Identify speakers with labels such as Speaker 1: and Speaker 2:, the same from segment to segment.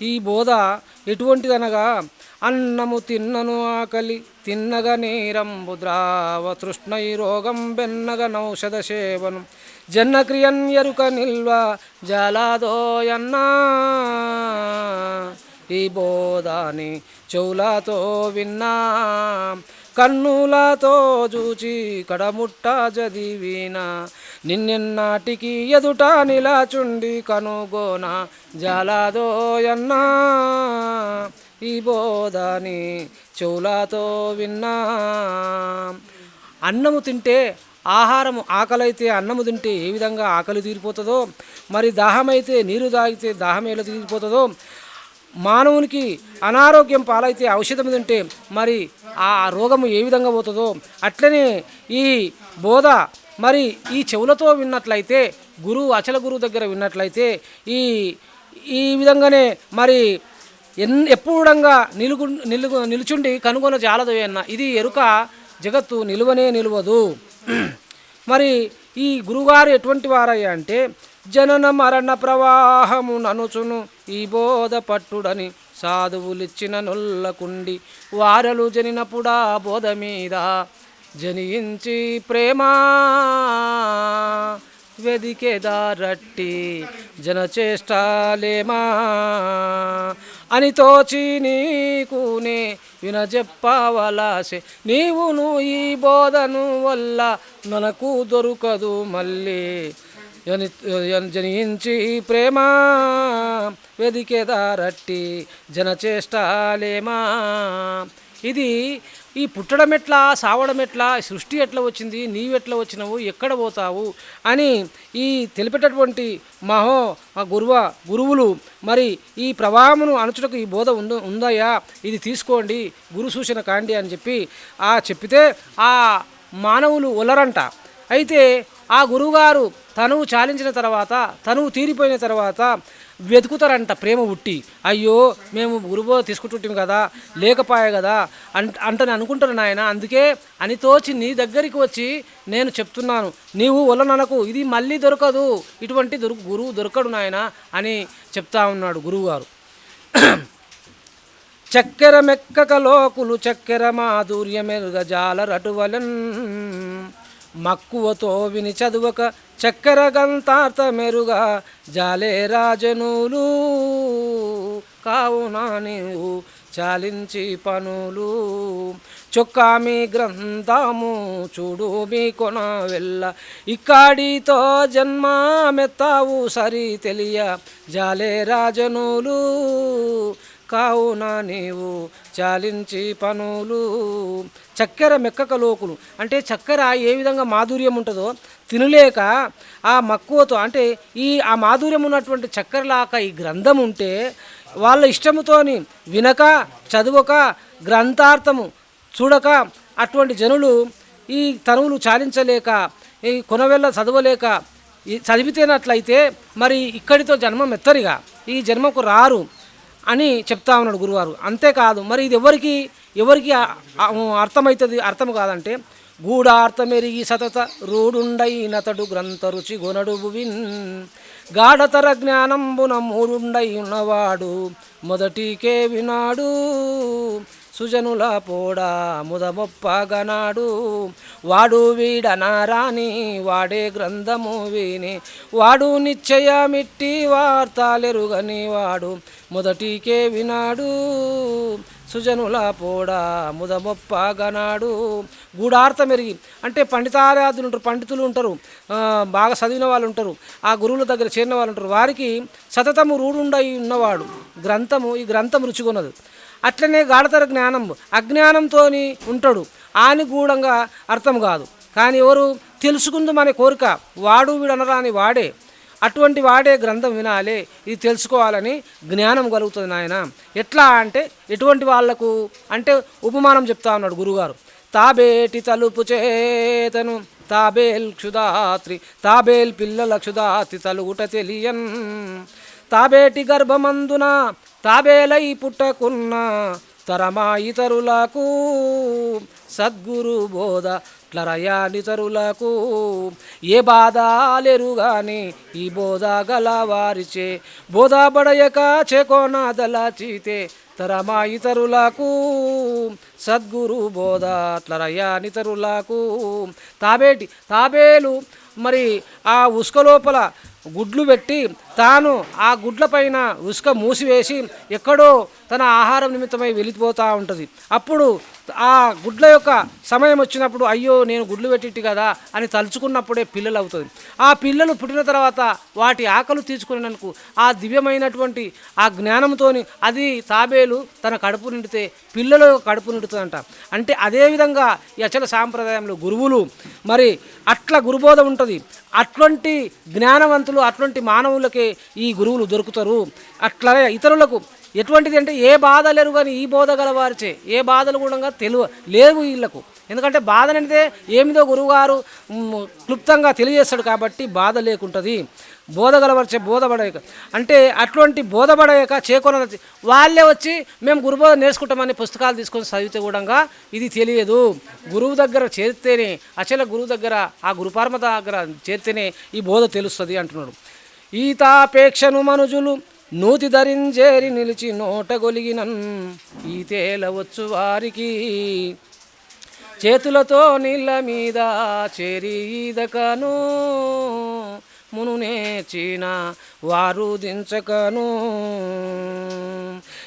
Speaker 1: ఈ బోధ ఎటువంటిదనగా అన్నము తిన్నను ఆకలి తిన్నగ నీరంబు ద్రావ తృష్ణై రోగం బెన్నగ నౌషధ సేవనం జన్నక్రియన్ ఎరుక నిల్వ జాలాదోయన్నా ఈ బోధాని చెవులతో విన్నా కన్నులతో చూచి కడముట్ట చదివినా నిన్నెన్నాటికి ఎదుట నిలాచుండి కనుగోన జాలాదోయన్నా ఈ బోధాని చెవులతో విన్నా. అన్నము తింటే ఆహారము ఆకలైతే అన్నము తింటే ఏ విధంగా ఆకలి తీరిపోతుందో మరి దాహమైతే నీరు తాగితే దాహం ఎలా తీరిపోతుందో మానవునికి అనారోగ్యం పాలైతే ఔషధం తింటే మరి ఆ రోగము ఏ విధంగా పోతుందో అట్లనే ఈ బోధ మరి ఈ చెవులతో విన్నట్లయితే గురువు అచల గురువు దగ్గర విన్నట్లయితే ఈ ఈ విధంగానే మరి ఎన్ ఎప్పుడంగా నిలుగు నిలుగు నిలుచుండి కనుగొన జాలదు అన్న. ఇది ఎరుక జగత్తు నిలువనే నిలువదు. మరి ఈ గురుగారు ఎటువంటి వారయ్యా అంటే జనన మరణ ప్రవాహము ననుచును ఈ బోధ పట్టుడని సాధువులిచ్చిన నొల్లకుండి వారలు జనినప్పుడా బోధ మీద జనించి ప్రేమ వెదికేదారట్టి జనచేష్టాలేమా అని తోచి నీకునే వినజెప్పవలాసే నీవును ఈ బోధను వల్ల మనకు దొరకదు మళ్ళీ జనించి ప్రేమ వెదికేదారట్టి జనచేష్టాలేమా? ఇది ఈ పుట్టడం ఎట్లా సావడం ఎట్లా సృష్టి ఎట్లా వచ్చింది నీవెట్లా వచ్చినావు ఎక్కడ పోతావు అని ఈ తెలిపేటటువంటి మహో ఆ గురువ గురువులు మరి ఈ ప్రవాహమును అనుచుటకు ఈ బోధ ఉందో ఉందయ్యా ఇది తీసుకోండి గురు సూచన కాండి అని చెప్పి ఆ చెప్పితే ఆ మానవులు ఒలరంట. అయితే ఆ గురువుగారు తనువు చాలించిన తర్వాత తనువు తీరిపోయిన తర్వాత వెతుకుతారంట ప్రేమ ఉట్టి. అయ్యో మేము గురుబో తీసుకుంటుంటాం కదా లేకపాయే కదా అంట అంటని అనుకుంటారు నాయన. అందుకే అని తోచి నీ దగ్గరికి వచ్చి నేను చెప్తున్నాను. నీవు వలననకు ఇది మళ్ళీ దొరకదు. ఇటువంటి దొరుకు గురువు దొరకడు నాయన అని చెప్తా ఉన్నాడు గురువుగారు. చక్కెర మెక్కక లోకులు చక్కెర మాధుర్యమెరుగ జాల రటువలన్. మక్కువతో విని చదువక చక్కెర గంతార్థ మెరుగా జాలే రాజనులు కావున నీవు చాలించి పనులు. చొక్కా మీ గ్రంథము చూడు మీ కొన వెళ్ళ. ఇక్కడితో జన్మ మెత్తావు సరి తెలియ. జాలే రాజనులు కావున నీవు చాలించి పనులు. చక్కెర మెక్కక లోకులు. అంటే చక్కెర ఏ విధంగా మాధుర్యం ఉంటుందో తినలేక ఆ మక్కువతో అంటే ఈ ఆ మాధుర్యం ఉన్నటువంటి చక్కెరలాక ఈ గ్రంథం ఉంటే వాళ్ళ ఇష్టముతోని వినక చదువక గ్రంథార్థము చూడక అటువంటి జనులు ఈ తనువులు చాలించలేక ఈ కొనవెల్ల చదవలేక ఈ చదివితేనట్లయితే మరి ఇక్కడితో జన్మం ఎత్తరిగా. ఈ జన్మకు రారు అని చెప్తా ఉన్నాడు గురువారు. అంతేకాదు మరి ఇది ఎవరికి ఎవరికి అర్థమవుతుంది అర్థం కాదంటే గూఢార్థమెరిగి సతత రూడుండైనతడు గ్రంథ రుచి గొనడు విన్. గాఢతర జ్ఞానంబున మూడుండై ఉన్నవాడు మొదటికే వినాడు. సుజనుల పోడా ముదమొప్పగనాడు. వాడు వీడనారాని వాడే గ్రంథము విని. వాడు నిశ్చయమిట్టి వార్తలెరుగని వాడు మొదటికే వినాడు. సుజనుల పోడా ముదమొప్పగనాడు. గూఢార్థం ఎరిగి అంటే పండితారాధులు ఉంటారు పండితులు ఉంటారు బాగా చదివిన వాళ్ళు ఉంటారు ఆ గురువుల దగ్గర చేరిన వాళ్ళు ఉంటారు. వారికి సతతము రూఢుండై ఉన్నవాడు. గ్రంథము ఈ గ్రంథం రుచికొన్నది అట్లనే గాఢతర జ్ఞానం అజ్ఞానంతో ఉంటాడు. ఆని గూఢంగా అర్థం కాదు. కానీ ఎవరు తెలుసుకుందామనే కోరిక వాడు వీడనరాని వాడే. అటువంటి వాడే గ్రంథం వినాలి. ఇది తెలుసుకోవాలని జ్ఞానం కలుగుతుంది నాయన. ఎట్లా అంటే ఎటువంటి వాళ్ళకు అంటే ఉపమానం చెప్తా ఉన్నాడు గురుగారు. తాబేటి తలుపు చేతను తాబేల్ క్షుదాత్రి తాబేల్ పిల్లల క్షుదాత్రి తలుగుట తెలియన్. తాబేటి గర్భమందున తాబేలై పుట్టకున్న తరమా ఇతరులకు సద్గురు బోధ ట్లరయానితరులకు ఏ బాధ లేరుగాని ఈ బోధ గల వారిచే బోధ బడయక చేకోనాదలచితే తరమా ఇతరులకు సద్గురు బోధ ట్లరయానితరులకు తాబేటి తాబేలు. మరి ఆ ఉసుక లోపల గుడ్లు పెట్టి తాను ఆ గుడ్ల పైన ఉసుక మూసివేసి ఎక్కడో తన ఆహారం నిమిత్తమై వెళ్ళిపోతూ ఉంటుంది. అప్పుడు ఆ గుడ్ల యొక్క సమయం వచ్చినప్పుడు అయ్యో నేను గుడ్లు పెట్టిట్టు కదా అని తలుచుకున్నప్పుడే పిల్లలు అవుతుంది ఆ పిల్లలు పుట్టిన తర్వాత వాటి ఆకలు తీర్చుకునేందుకు ఆ దివ్యమైనటువంటి ఆ జ్ఞానంతోని అది తాబేలు తన కడుపు నిండితే పిల్లలు కడుపు నిండుతుందంట. అంటే అదేవిధంగా ఈ అచల సాంప్రదాయంలో గురువులు మరి అట్లా గురుబోధ ఉంటుంది. అటువంటి జ్ఞానవంతులు అటువంటి మానవులకే ఈ గురువులు దొరుకుతారు. అట్లనే ఇతరులకు ఎటువంటిది అంటే ఏ బాధ లేరు కానీ ఈ బోధ గలవారిచే. ఏ బాధలు కూడా తెలివ లేవు వీళ్ళకు. ఎందుకంటే బాధ అంటే ఏమిదో గురువుగారు క్లుప్తంగా తెలియజేస్తాడు కాబట్టి బాధ లేకుంటుంది. బోధ గలవరిచే బోధపడేక అంటే అటువంటి బోధపడేక చేకొన వాళ్ళే వచ్చి మేము గురుబోధ నేర్చుకుంటామని పుస్తకాలు తీసుకొని చదివితే కూడా ఇది తెలియదు. గురువు దగ్గర చేరితేనే అచల గురువు దగ్గర ఆ గురుపార్మత దగ్గర చేరితేనే ఈ బోధ తెలుస్తుంది అంటున్నాడు. ఈతాపేక్షను మనుజులు నూతి ధరించేరి నిలిచి నోట ఈ తేలవచ్చు వారికి. చేతులతో నీళ్ళ మీద చేరి ఈదకను మును నేర్చిన వారు దించకను.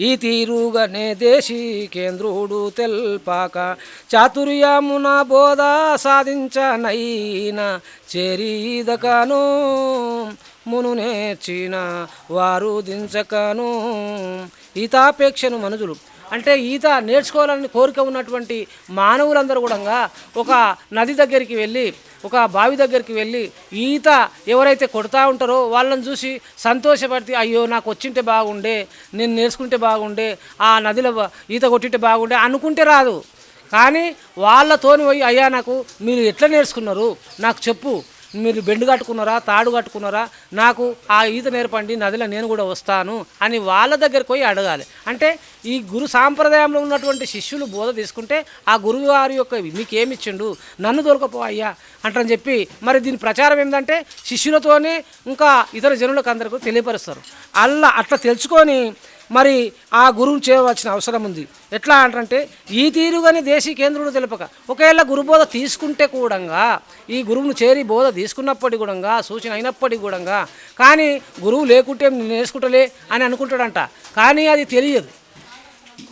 Speaker 1: ఈ తీరుగానే దేశీ కేంద్రుడు తెల్పాక చాతుర్యమున బోధ సాధించనైనా చేరీదకను మును నేర్చిన వారు దించకను. ఈతాపేక్షను మనుజులు. అంటే ఈత నేర్చుకోవాలని కోరిక ఉన్నటువంటి మానవులందరూ కూడా ఒక నది దగ్గరికి వెళ్ళి ఒక బావి దగ్గరికి వెళ్ళి ఈత ఎవరైతే కొడతా ఉంటారో వాళ్ళని చూసి సంతోషపడితే అయ్యో నాకు వచ్చింటే బాగుండే నేను నేర్చుకుంటే బాగుండే ఆ నదిలో ఈత కొట్టింటే బాగుండే అనుకుంటే రాదు. కానీ వాళ్ళతోని పోయి అయ్యా నాకు మీరు ఎట్లా నేర్చుకున్నారు? నాకు చెప్పు మీరు బెండు కట్టుకున్నారా తాడు కట్టుకున్నారా నాకు ఆ ఈత నేర్పండి నదిలో నేను కూడా వస్తాను అని వాళ్ళ దగ్గరికి పోయి అడగాలి. అంటే ఈ గురు సాంప్రదాయంలో ఉన్నటువంటి శిష్యులు బోధ తీసుకుంటే ఆ గురువు గారి యొక్క మీకేమిచ్చిండు? నన్ను దొరకపో అయ్యా అంటని చెప్పి మరి దీని ప్రచారం ఏంటంటే శిష్యులతోనే ఇంకా ఇతర జనులకు అందరికీ తెలియపరుస్తారు. అలా అట్లా తెలుసుకొని మరి ఆ గురువుని చేయవలసిన అవసరం ఉంది. ఎట్లా అంటారంటే ఈ తీరుగానే దేశీ కేంద్రుడు తెలుపక ఒకవేళ గురుబోధ తీసుకుంటే కూడా ఈ గురువును చేరి బోధ తీసుకున్నప్పటికి కూడా సూచన అయినప్పటికీ కూడా కానీ గురువు లేకుంటే నేను నేర్చుకుంటలే అని అనుకుంటాడంట. కానీ అది తెలియదు.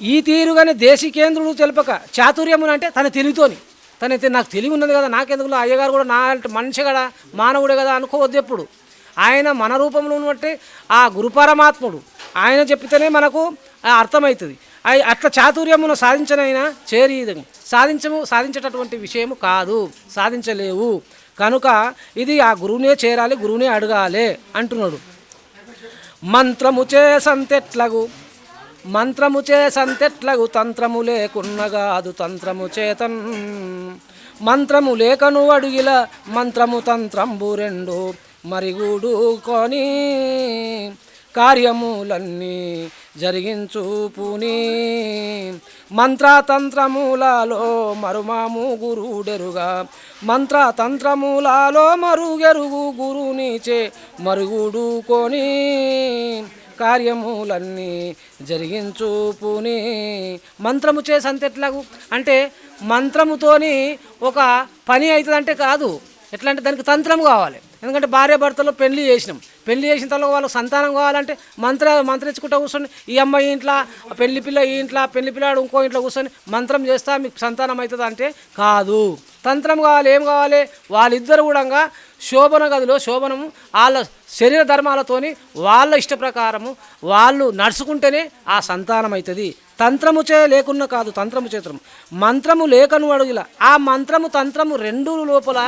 Speaker 1: ఈ తీరుగానే దేశీ కేంద్రుడు తెలుపక చాతుర్యమును అంటే తన తెలివితోని. తనైతే నాకు తెలివి ఉన్నది కదా నాకెందుకు అయ్యగారు కూడా నా మనిషి కదా మానవుడే కదా అనుకోవద్దు ఎప్పుడు. ఆయన మన రూపంలో ఉన్నట్టే ఆ గురు పరమాత్ముడు. ఆయన చెప్తేనే మనకు అర్థమవుతుంది. అట్లా చాతుర్యమును సాధించనైనా చేరీదు. సాధించము సాధించేటటువంటి విషయము కాదు. సాధించలేవు. కనుక ఇది ఆ గురువునే చేరాలి గురువునే అడగాలి అంటున్నాడు. మంత్రము చేసంతెట్లగు మంత్రము చేసంతెట్లగు తంత్రము లేకున్నగాదు తంత్రము చేతన్. మంత్రము లేకను అడుగిల మంత్రము తంత్రంబు రెండు మరిగూడు కొని. కార్యములన్నీ జరిగించుపుని. మంత్రతంత్రములలో మరుమాము గురుడెరుగా. మంత్రతంత్రములలో మరుగెరుగు గురునిచే మరుగుడుకొని కార్యములన్నీ జరిగించుపుని. మంత్రము చేసంత అంతెట్లాగు అంటే మంత్రముతోని ఒక పని అవుతుందంటే కాదు. ఎట్లా అంటే దానికి తంత్రం కావాలి. ఎందుకంటే భార్య భర్తలో పెళ్ళి చేసినాం. పెళ్ళి చేసిన తర్వాత వాళ్ళకి సంతానం కావాలంటే మంత్ర మంత్రించుకుంటూ కూర్చొని ఈ అమ్మాయి ఇంట్లో పెళ్ళి పిల్ల ఈ ఇంట్లో పెళ్ళి పిల్లాడు ఇంకో ఇంట్లో కూర్చొని మంత్రం చేస్తా మీకు సంతానం అవుతుంది అంటే కాదు. తంత్రం కావాలి ఏం కావాలి? వాళ్ళిద్దరు కూడా శోభన గదిలో శోభనము వాళ్ళ శరీర ధర్మాలతోని వాళ్ళ ఇష్ట ప్రకారము వాళ్ళు నడుచుకుంటేనే ఆ సంతానం అవుతుంది. తంత్రము చే లేకున్నా కాదు తంత్రము చేత్రము మంత్రము లేకను అడుగుల. ఆ మంత్రము తంత్రము రెండు లోపల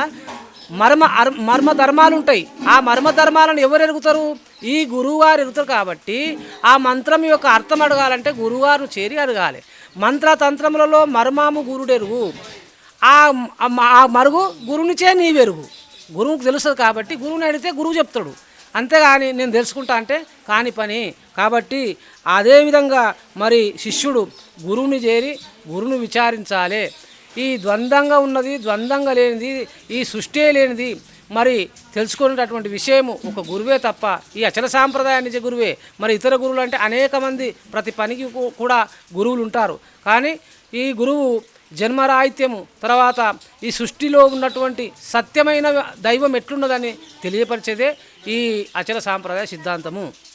Speaker 1: మర్మ అర్- మర్మ ధర్మాలు ఉంటాయి ఆ మర్మ ధర్మాలను ఎవరు ఎరుగుతారు ఈ గురువుగారు ఎరుగుతారు కాబట్టి ఆ మంత్రం యొక్క అర్థం అడగాలంటే గురువుగారు చేరి అడగాలి. మంత్ర తంత్రములలో మర్మాము గురుడెరుగు. ఆ మ- ఆ మరుగు గురునిచే నీవెరుగు. గురువుకు తెలుస్తుంది కాబట్టి గురువుని అడిగితే గురువు చెప్తాడు. అంతేగాని నేను తెలుసుకుంటా అంటే కాని పని. కాబట్టి అదేవిధంగా మరి శిష్యుడు గురువుని చేరి గురువుని విచారించాలి. ఈ ద్వంద్వంగా ఉన్నది ద్వంద్వంగా లేనిది ఈ సృష్టి లేనిది మరి తెలుసుకునేటటువంటి విషయము ఒక గురువే తప్ప ఈ అచల సాంప్రదాయాన్ని గురువే. మరి ఇతర గురువులు అంటే అనేక మంది ప్రతి పనికి కూడా గురువులు ఉంటారు. కానీ ఈ గురువు జన్మరాహిత్యము తర్వాత ఈ సృష్టిలో ఉన్నటువంటి సత్యమైన దైవం ఎట్లున్నదని తెలియపరిచేదే ఈ అచల సాంప్రదాయ సిద్ధాంతము.